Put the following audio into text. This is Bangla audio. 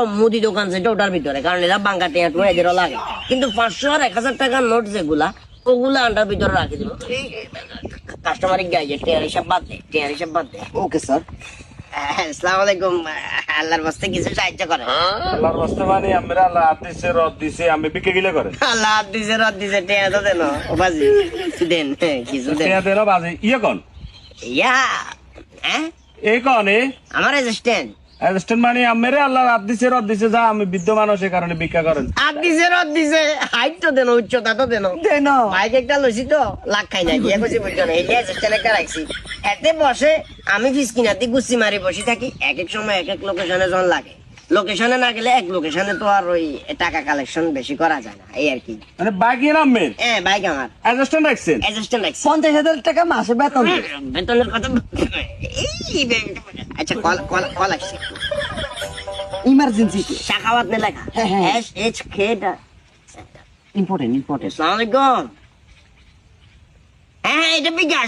মুদি দোকান সেটা ওটার ভিতরে কারণ এরা বাঙ্কা টিয়া টুয়া এদেরও লাগে। কিন্তু পাঁচশো আর এক হাজার টাকার নোট যেগুলা ওগুলা আন্ডার ভিতরে রাখে দিল। কাস্টমার গাইছে টিয়ার হিসাব বাদ দে টিয়ার হিসাব বাদ দে ওকে স্যার আসসালামু আলাইকুম আল্লাহর বাস্তে কিছু সাহায্য করে আল্লাহর বাস্তে মানে আমরা আল্লাহ হাত রদ দিছে আমি বিকে গিলে করে আল্লাহ হাত দিছে রাত দিছে টিয়া তো দেন ও বাজি। দেন হ্যাঁ, কিছু দেন। টিয়া দেলো বাজে। ইয়ে কোন? ইয়া হ্যাঁ? এই কোন এ আমার অ্যাসিস্ট্যান্ট মানে আমেরে আল্লাহ হাত দিছে রদ দিছে যা আমি বৃদ্ধ মানুষ এই কারণে ভিক্ষা করেন। হাত দিছে রাত দিছে হাইট তো দেন উচ্চতা তো দেন। দেন। বাইক একটা লইছি তো লাখ খাই নাই বিয়ে করছি বুঝছ না এই অ্যাসিস্ট্যান্ট একটা রাখছি। এতে বসে আমি ফিস কিনাতে গুছি মারি বসে থাকি এক এক সময় এক এক লোকেশনে যখন লাগে। লোকেশনে না গেলে এক লোকেশনে তো আর ওই টাকা কালেকশন বেশি করা যায় না এই আর কি। মানে বাইক এর আমের হ্যাঁ বাইক আমার। অ্যাসিস্ট্যান্ট রাখছেন? অ্যাসিস্ট্যান্ট রাখছি। পঞ্চাশ হাজার টাকা মাসে বেতন বেতনের কথা এই আচ্ছা কল কল কল আসছে। ইমার্জেন্সি শাখাওয়াত নে লেখা। হ্যাঁ, হ্যাঁ। S H K important important আসসালামু আলাইকুম। হ্যাঁ এটা বিকাশ।